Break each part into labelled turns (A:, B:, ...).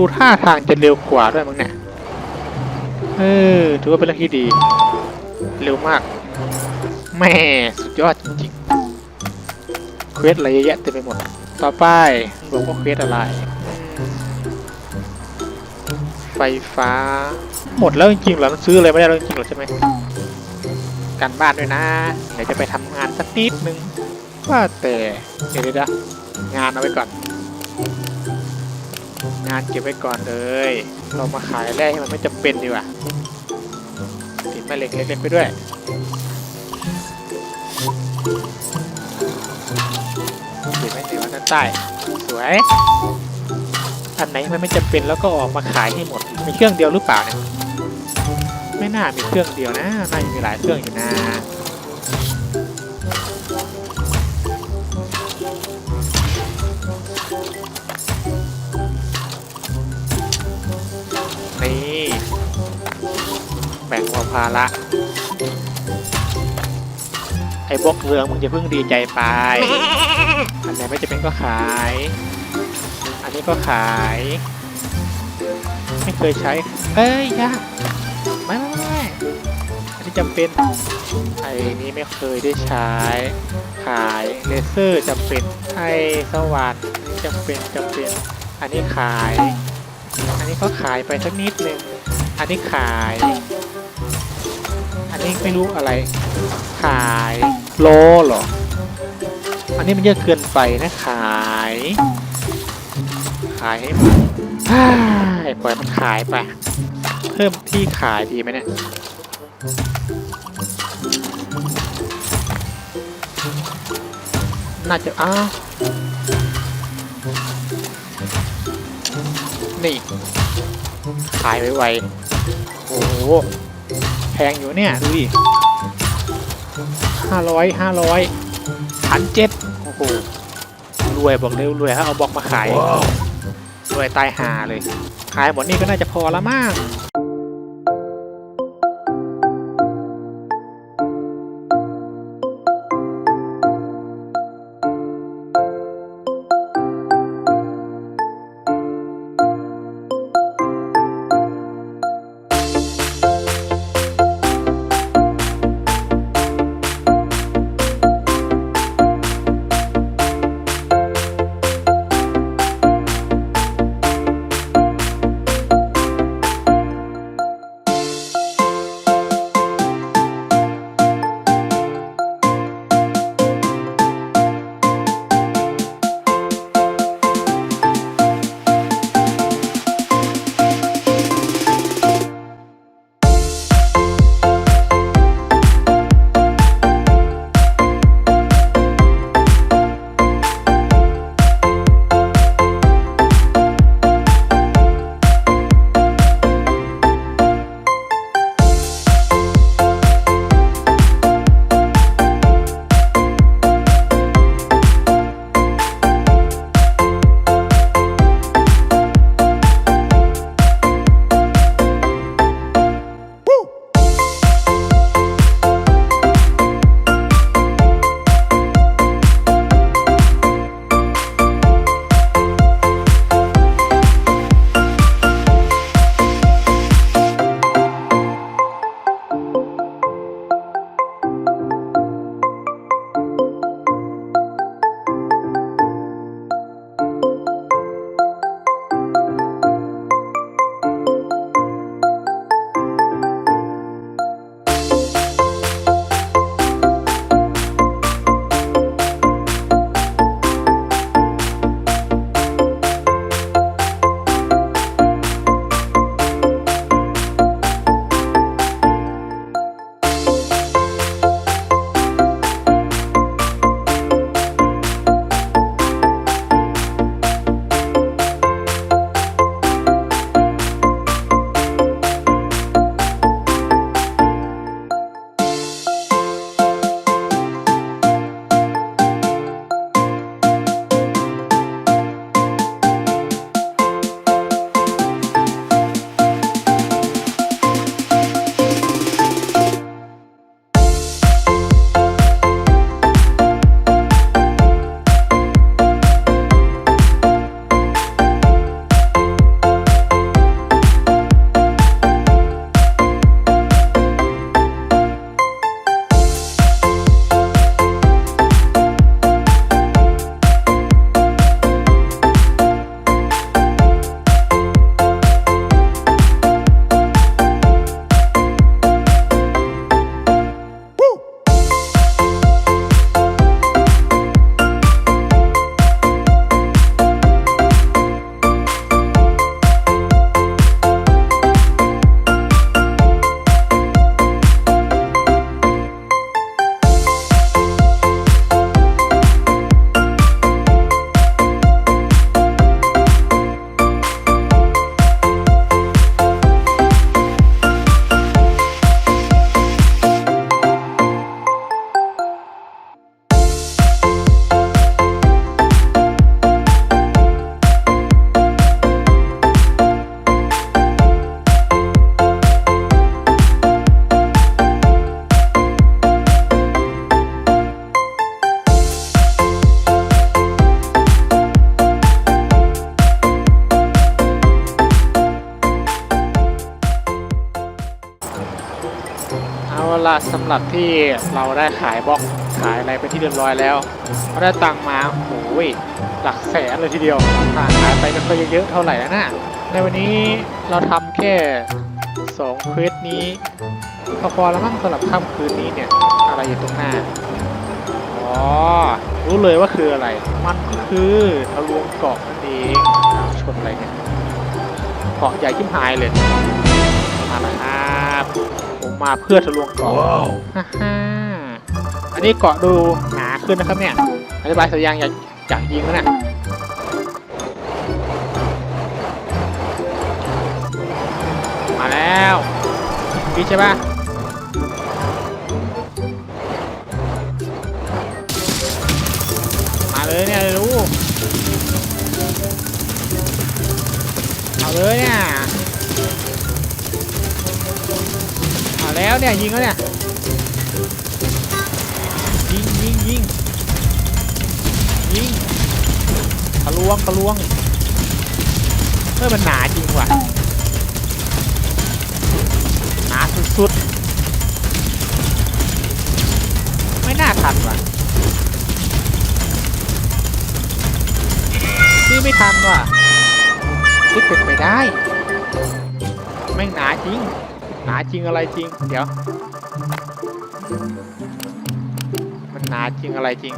A: ดูท่าทางจะเร็วกว่าด้วยมั้งเนี่ย เออ ถือว่าเป็นเรื่องที่ดี เร็วมาก แม่สุดยอดจริงๆ เควสอะไรเยอะแยะเต็มไปหมด ต่อไปบอกว่าเควสอะไร ไฟฟ้า หมดแล้วจริงๆเหรอมันซื้ออะไรไม่ได้แล้วจริงๆเหรอใช่ไหมการบ้านด้วยนะเดี๋ยวจะไปทำงานสักนิดนึงว่าแต่เดี๋ยวเดี๋ยวงานเอาไว้ก่อน งานเก็บไว้ก่อนเลย เรามาขายแร่ให้มันไม่จำเป็นดีกว่าติดแม่เหล็กเล็กๆไปด้วยติดไว้ในวันด้านใต้ สวย อันไหนมันไม่จำเป็นแล้วก็ออกมาขายให้หมด มีเครื่องเดียวหรือเปล่าเนี่ย ไม่น่ามีเครื่องเดียวนะ น่าจะมีหลายเครื่องอยู่นะ บ่งเบาภาระไอ้บล็อกเรืองมึงจะเพิ่งดีใจไป อันไหนไม่จะเป็นก็ขาย อันนี้ก็ขาย ไม่เคยใช้ เอ้ยยากไม่ไม่ไม่อันนี้จำเป็น ไอ้นี้ไม่เคยได้ใช้ ขายเลเซอร์จำเป็นไอ้สว่านจำเป็นจำเป็น อันนี้ขาย อันนี้ก็ขายไปสักนิดนึง อันนี้ขาย นนี้ไม่รู้อะไร ขายโลเหรอ อันนี้มันเยอะเกินไปนะขาย ขายให้หมดฮ่ายปล่อยมันขายไป เพิ่มที่ขายดีไหมเนี่ยน่าจะอ้าวนี่ ขายไวๆโอ้โห พงอยู่เนี่ยดูดิห้าร้อยห้าร้อยพันเจ็ดโอ้โหรวยบอกเร็วรวยฮะเอาบล็อกมาขายรวยตายหาเลย ขายหมดนี่ก็น่าจะพอละมั้ง ละสำหรับที่เราได้ขายบล็อกขายอะไรไปที่เรียบร้อยแล้วเราได้ตังมาโอ้ยหลักแสนเลยทีเดียวอ่าขายไปก็ค่อยเยอะๆเท่าไหร่แล้วนะในวันนี้เราทำแค่สองเควสนี้ก็พอแล้วมั้งสำหรับค่ำคืนนี้เนี่ยอะไรอยู่ตรงหน้าอ๋อรู้เลยว่าคืออะไร มันก็คือทะลวงเกาะนั่นเองชนอะไรเนี่ยเกาะใหญ่ชิมหายเลยมาแล้วครับ มมาเพื่อทะลวงเกาะฮ่าฮ่าอันนี้เกาะดูหนาขึ้นนะครับเนี่ย อธิบายสัญญาณอยากอยากยิงแล้วเนี่ยมาแล้วพี่ใช่ปะมาเลยเนี่ยรู้เอาเลยเนี่ย แล้วเนี่ยยิงแล้วเนี่ยยิงยิงยิงยิงทะลวงทะลวงเฮ้ยมันหนาจริงว่ะหนาสุดๆไม่น่าทันว่ะนี่ไม่ทันว่ะนี่เป็นไปได้แม่งหนาจริง หนาจริงอะไรจริง เดี๋ยว มันหนาจริงอะไรจริง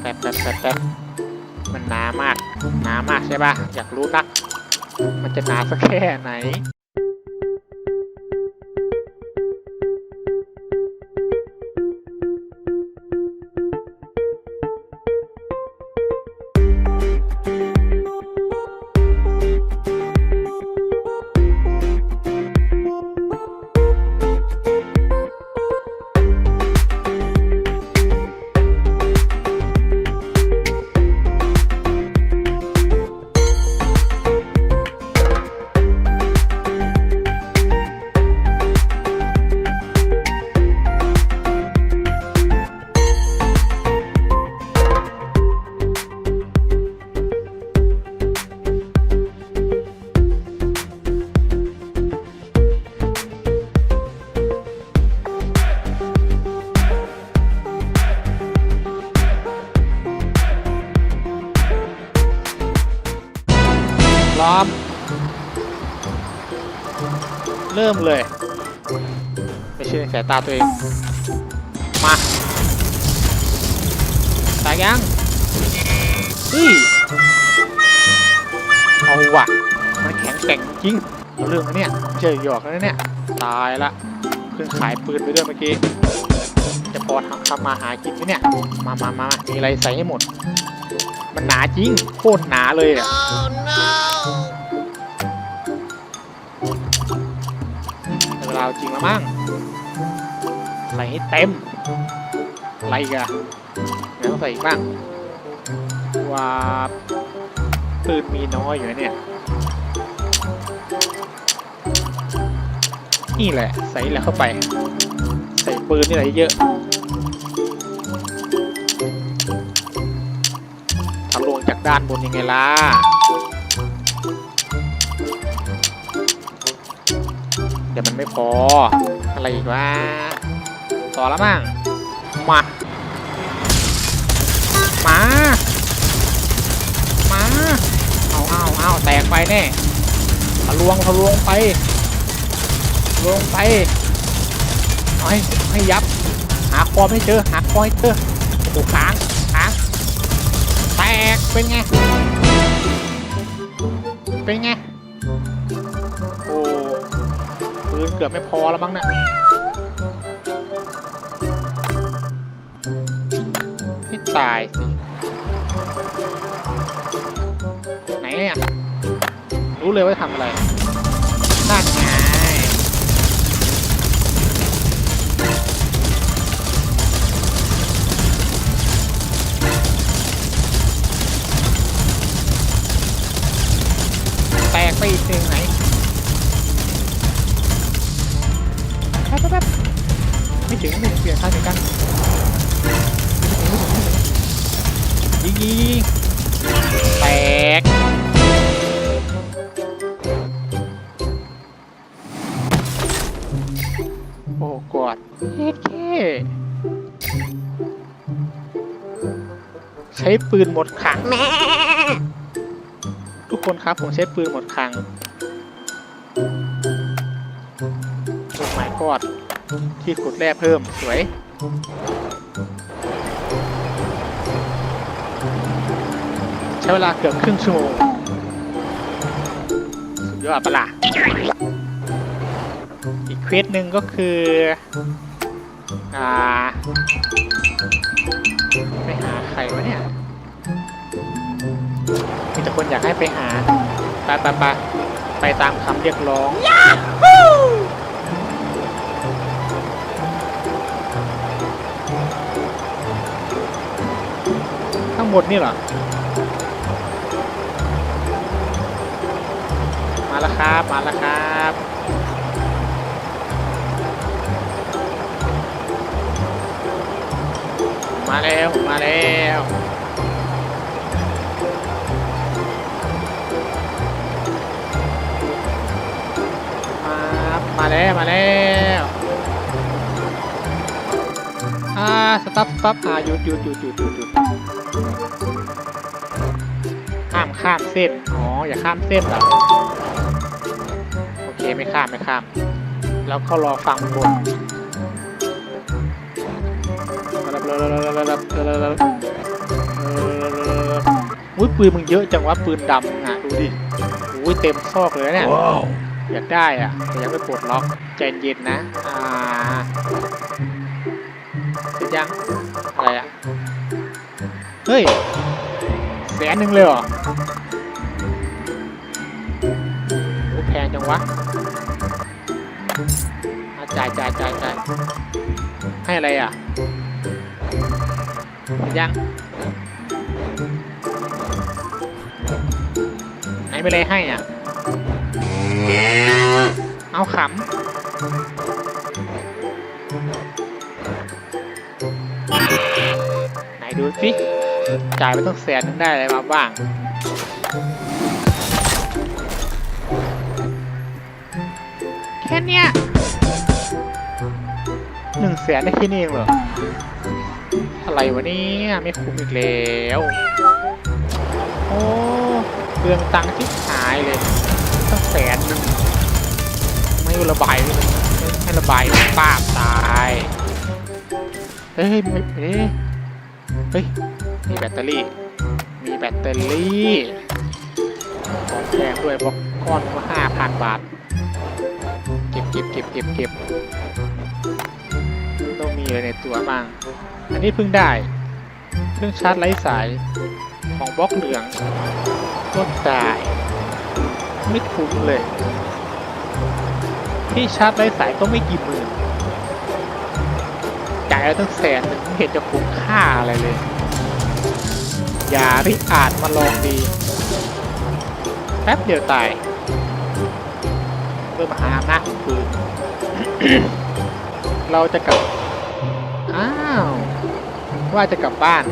A: แป๊บแป๊บแป๊บแป๊บมันหนามาก หนามากใช่ปะอยากรู้นัก มันจะหนาสักแค่ไหน ตาตัวเอง มาตายยังเฮ้ยเอาว่ะมันแข็งแกร่งจริงเอาเรื่องนะเนี่ยไม่ใช่หยอกนะเนี่ย ตายละเพิ่งขายปืนไปด้วยเมื่อกี้ จะพอทำทำมาหากินไหมเนี่ย มามามามีอะไรใส่ให้หมด มันหนาจริง โคตรหนาเลยเนี่ยเวลาจริงแล้วมั้ง ใส่ให้เต็มอะไรอีกันแล้วใส่อีกบ้างว่าปืนมีน้อยอยู่เนี่ย นี่แหละ ใส่แล้วเข้าไป ใส่ปืนนี่แหละเยอะทะลวงจากด้านบนยังไงล่ะเดี๋ยวมันไม่พอ อะไรอีกวะ ต่อแล้วมั่งมา มา มา เอาเอาเอาแตกไปแน่ทะลวงทะลวงไปทะลวงไปเอาให้ให้ยับ หาคอไม่เจอ หาคอให้เจอโอ้โหค้างค้างแตก เป็นไง เป็นไง โอ้ปืนเกือบไม่พอแล้วมั้งเนี่ย ให้ตายสิไหนเนี่ยรู้เลยว่าทำอะไรนั่นไงแตกไปอีกหนึ่งไหนแป๊บแป๊บแป๊บไม่ถึงไม่ถึงเปลี่ยนท่าเหมือนกัน ยิงแตกโอ้กอดเฮ้เใช้ปืนหมดขังทุกคนครับผมใช้ปืนหมดขังโอ้ my กอดที่ขุดแร่เพิ่มสวย ใช้เวลาเกือบครึ่งชั่วโมงสุดยอดปะล่ะอีกเควสหนึ่งก็คืออ่าไปหาใครวะเนี่ยมีแต่คนอยากให้ไปหาไปไปไปไปตามคำเรียกร้องทั้งหมดนี่เหรอ แล้วครับ มาแล้วครับมาแล้วมาแล้วมามาแล้วมาแล้วอ่าสต็อปสต็อปอ่าหยุดหยุดหยุดหยุดหยุดหยุดข้ามข้ามเส้นอ๋ออย่าข้ามเส้นเหรอ ไม่ข้ามไม่ข้าม แล้วเขารอฟังบนอุ้ยปืนมึงเยอะจังวะปืนดำอะดูดิอุ้ยเต็มซอกเลยนะเนี่ยอยากได้อะแต่ยังไม่ปลดล็อกใจเย็นนะ อ่าเสร็จยังอะไรอะ เฮ้ยแสนหนึ่งเลยเหรอโอ้แพงจังวะอะ จ่ายจ่ายจ่ายจ่ายให้อะไรอะ ยังไหนไปเลยให้อะ เอาขำ ไหนดูสิ จ่ายไปต้องแสนนึงได้อะไรมาบ้างแค่เนี้ย หนึ่งแสนได้แค่นี้เองเหรอ อะไรวะเนี่ยไม่คุ้มอีกแล้ว โอ้เปลืองตังค์ที่หายเลยตั้งแสนหนึ่งไม่ระบายเลยให้ระบายป้าตายเฮ้ยไม่เฮ้ยเฮ้ยมีแบตเตอรี่ มีแบตเตอรี่ของแพงด้วยบอกก้อนละห้าพันบาท เก็บเก็บเก็บเก็บเก็บ องมีอะไรในตัวบ้าง อันนี้เพิ่งได้ เครื่องชาร์จไร้สายของบล็อกเหลืองก็ได้ไม่คุ้มเลย ที่ชาร์จไร้สายก็ไม่กี่หมื่นจ่ายแล้วตั้งแสนหนึ่งไม่เห็นจะคุ้มค่าอะไรเลย อย่าริอาจมาลองดีแป๊บเดียวตายเพื่อมาหาอำนาจของปืนเราจะกลับ ว่าจะกลับบ้าน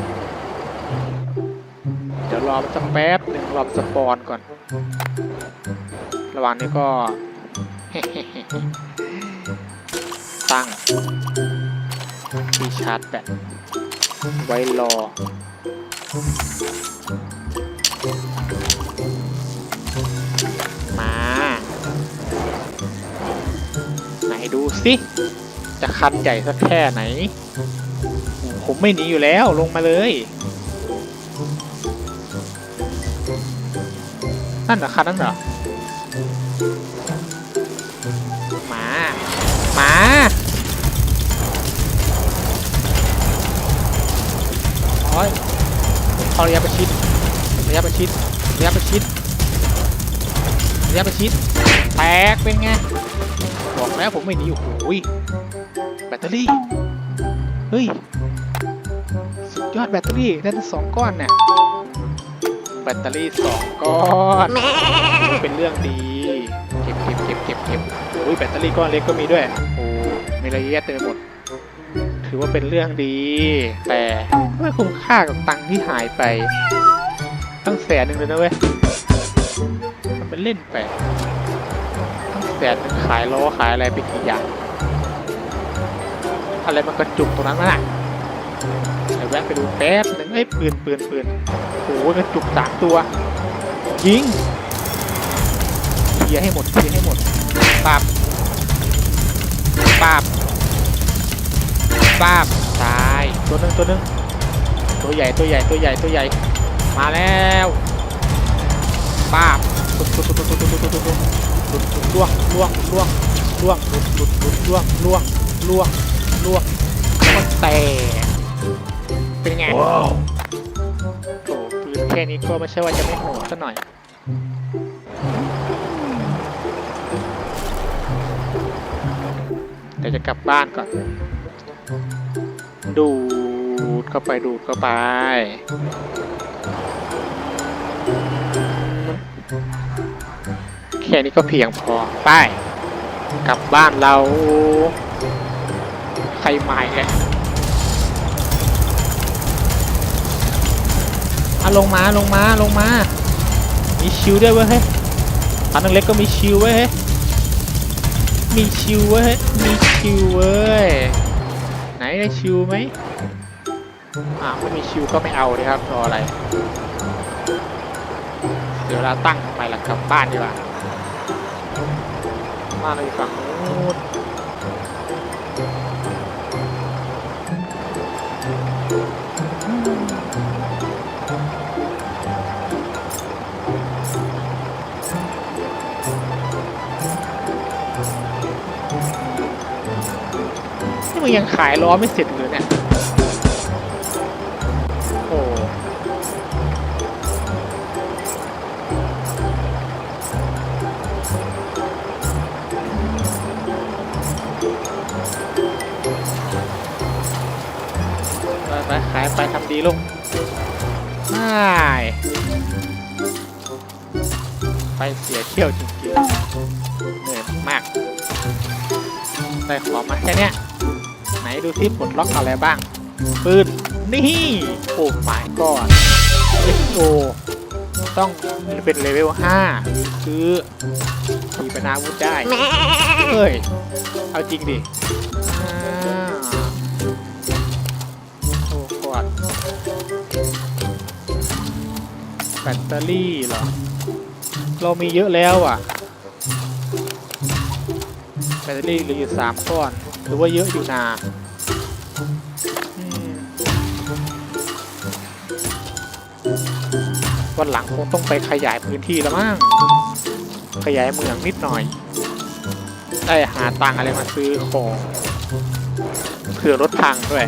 A: เดี๋ยวรอสักแป๊บหนึ่งรอสปอนก่อน ระหว่างนี้ก็ ตั้งที่ชาร์จแบตไว้รอมาไหนดูสิ จะคันใหญ่สักแค่ไหน ผมไม่หนีอยู่แล้วลงมาเลย นั่นเหรอคันนั่นเหรอหมาหมา โอ้ยเอาระยะประชิดระยะประชิดระยะประชิดระยะประชิดแตกเป็นไง บอกแล้วผมไม่หนีโอ้โหยแบตเตอรี่ เฮ้ย ยอดแบตเตอรี่ได้ตั้งสองก้อนเนี่ยแบตเตอรี่สองก้อนเป็นเรื่องดีเก็บเก็บเก็บเก็บเก็บอุ้ยแบตเตอรี่ก้อนเล็กก็มีด้วยโอ้มีรายละเอียดเต็มไปหมด ถือว่าเป็นเรื่องดี แต่ไม่คุ้มค่ากับตังค์ที่หายไป ตั้งแสนหนึ่งเลยนะเว้ยมันเป็นเล่นไปตั้งแสนหนึ่งขายล้อขายอะไรไปกี่อย่างอะไรมันกระจุกตรงนั้นน่ะเดี๋ยว แวะไปดูแป๊บนึงเอ้ปืนปืนปืนโอ้โหกระจุกสามตัวยิงเคลียให้หมดเคลียให้หมดปาบปาบปาบตายตัวนึงตัวนึงตัวใหญ่ตัวใหญ่ตัวใหญ่ตัวใหญ่ มาแล้วปาบตุ๊ดตุ๊ดตุ๊ดตุ๊ดตุ๊ดตุ๊ดตุ๊ดตุ๊ดตุ๊ดตุ๊ดล่วงล่วงล่วงล่วงตุ๊ดตุ๊ดตุ๊ดล่วงล่วงล่วงล่วงแล้วก็แตก เป็นไง
B: ว้าว
A: โอ้ปืนแค่นี้ก็ไม่ใช่ว่าจะไม่โหดซะหน่อยเดี๋ยวจะกลับบ้านก่อน ดูดเข้าไปดูดเข้าไปแค่นี้ก็เพียงพอไปกลับบ้านเรา ใครใหม่เนี่ย อะลงมาลงมาลงมา มีชิวด้วยเว้ยเฮ้ยพันนังเล็กก็มีชิวเว้ยเฮ้ยมีชิวเว้ย มีชิวเว้ย ไหนได้ชิวไหมอ่าไม่มีชิวก็ไม่เอาเลยครับรออะไร เดี๋ยวเราตั้งไมล่ะกลับบ้านดีกว่าบ้านเราอยู่ฝั่งนู้น ยังขายล้อไม่เสร็จเลยเนี่ย โอ้ไปไปขายไปทำดีลูกไม่ไปเสียเที่ยวจริงๆเหนื่อยมาก ได้ของมาแค่เนี้ย ดูที่ปลดล็อกอะไรบ้าง ปืน นี่ โอ้หมายก่อนเอโต้องเป็นเลเวล5คือขีปนาวุธได้เฮ้ย เอาจริงดิโอ้กอดแบตเตอรี่เหรอ เรามีเยอะแล้วอะ แบตเตอรี่เหลืออยู่สามก้อนถือว่าเยอะอยู่นา วันหลังคงต้องไปขยายพื้นที่แล้วมั้งขยายเมืองนิดหน่อย ได้หาตังค์อะไรมาซื้อของเผื่อรถพังด้วย